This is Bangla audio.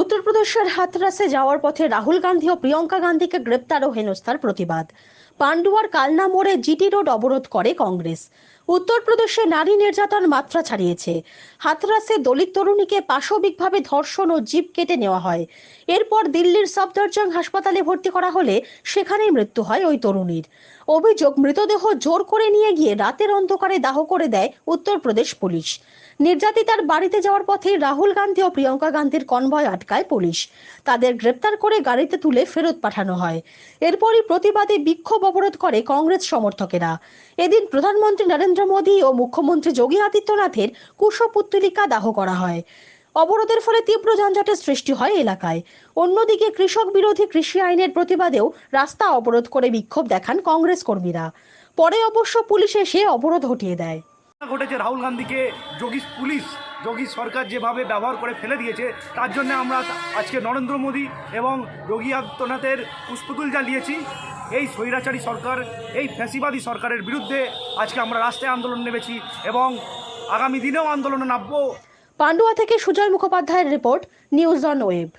উত্তরপ্রদেশের হাথরাসে যাওয়ার পথে রাহুল গান্ধী ও প্রিয়ঙ্কা গান্ধীকে গ্রেপ্তার ও হেনস্থার প্রতিবাদ। পান্ডুয়ার কালনা মোড়ে জিটি রোড অবরোধ করে কংগ্রেস। উত্তরপ্রদেশে নারী নির্যাতন মাত্রা ছাড়িয়েছে। হাতরাসে দলিত তরুণীকে পাশবিকভাবে ধর্ষণ ও জিপ কেটে নেওয়া হয়। এরপর দিল্লির সফদরজং হাসপাতালে ভর্তি করা হলে সেখানেই মৃত্যু হয় ওই তরুণীর। অভিযোগ, মৃতদেহ জোর করে নিয়ে গিয়ে রাতের অন্ধকারে দাহ করে দেয় উত্তরপ্রদেশ পুলিশ। নির্যাতিতার বাড়িতে যাওয়ার পথে রাহুল গান্ধী ও প্রিয়ঙ্কা গান্ধীর কনভয় আটকায় পুলিশ। তাদের গ্রেপ্তার করে গাড়িতে তুলে ফেরত পাঠানো হয়। এরপরই প্রতিবাদে বিক্ষোভ অবরোধ করে কংগ্রেস সমর্থকেরা। এদিন প্রধানমন্ত্রী নরেন্দ্র মোদী ও মুখ্যমন্ত্রী যোগী আদিত্যনাথের কুশপুত্তলিকা দাহ করা হয়। অবরোধের ফলে তীব্র যানজটের সৃষ্টি হয় এলাকায়। অন্যদিকে কৃষক বিরোধী কৃষি আইনের প্রতিবাদেও রাস্তা অবরোধ করে বিক্ষোভ দেখান কংগ্রেস কর্মীরা। পরে অবশ্য পুলিশ এসে অবরোধ হটিয়ে দেয়। ঘটেছে রাহুল গান্ধীকে যোগী পুলিশ যোগী সরকার যেভাবে ব্যবহার করে ফেলে দিয়েছে, তার জন্য আমরা আজকে নরেন্দ্র মোদী এবং যোগী আদিত্যনাথের পুষ্পতুল জ্বালিয়েছি। এই স্বৈরাচারী সরকার, এই ফ্যাসিবাদী সরকারের বিরুদ্ধে আজকে আমরা রাস্তায় আন্দোলন নেমেছি এবং আগামী দিনেও আন্দোলনে নামবো। পান্ডুয়া থেকে সুজয় মুখোপাধ্যায়ের রিপোর্ট, নিউজ অন ওয়েব।